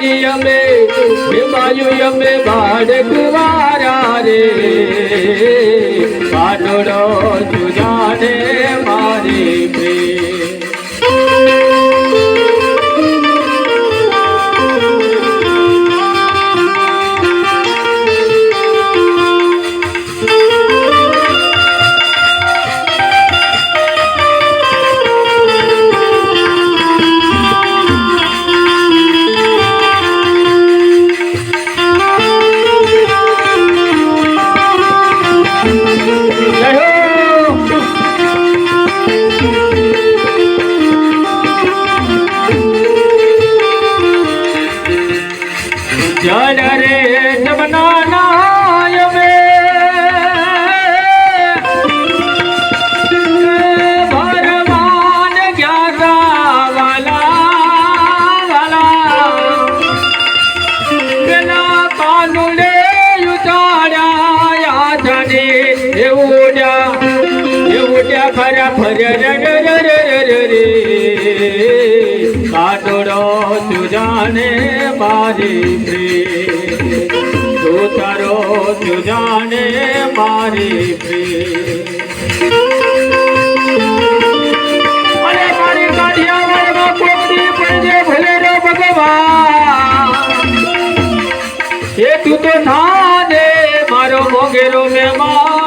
ની અમે ભીમાયું અમે બાળક વારા રે. પાટડો જલ રે જમના નાય મે ખરા ફર રે રે રે રે રે. છોડો તું જાને મારી પ્રી તું તારો તું જાને મારી પ્રી ભગવાન. એ તું તો થાને મારો મોગેરો મેમાં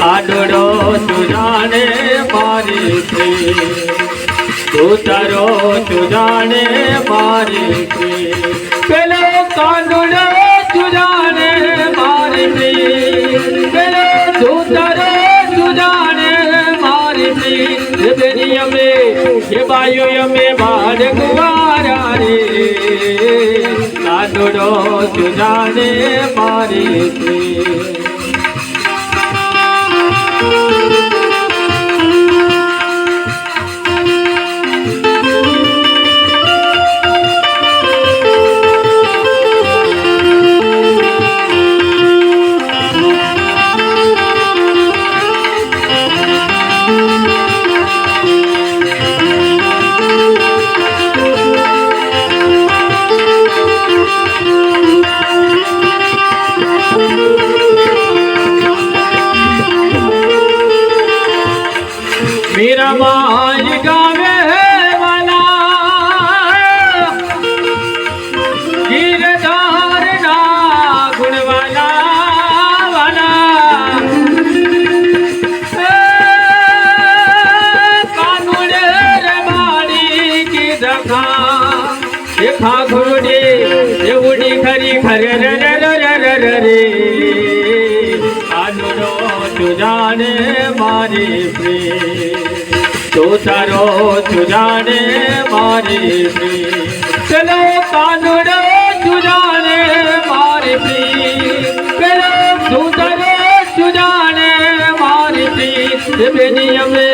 આડો તુજાને મારી છે. તું તારો તુજાને મારી છે. પેલો કાંડો તુજાને મારી છે. પેલો તું તારો મારી અમે કે બાયો અમે બાર ગુવારા રે. ડોડો સુજાને મારી છે मेरा माज गावे वाला गिरधार ना गुण वाला वाला ए, कानून रे मारी की दखा देखा घुरुडी एवढी खरी खरे रे रे रे रे रे रे તુજાને મારી પ્રી તું તારો તુજાને મારી પ્રી ચલો કાનુડો તુજાને મારી પ્રેમ પેલો તું તારો તુજાને મારી પ્રી બેની અમે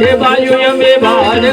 હે મારી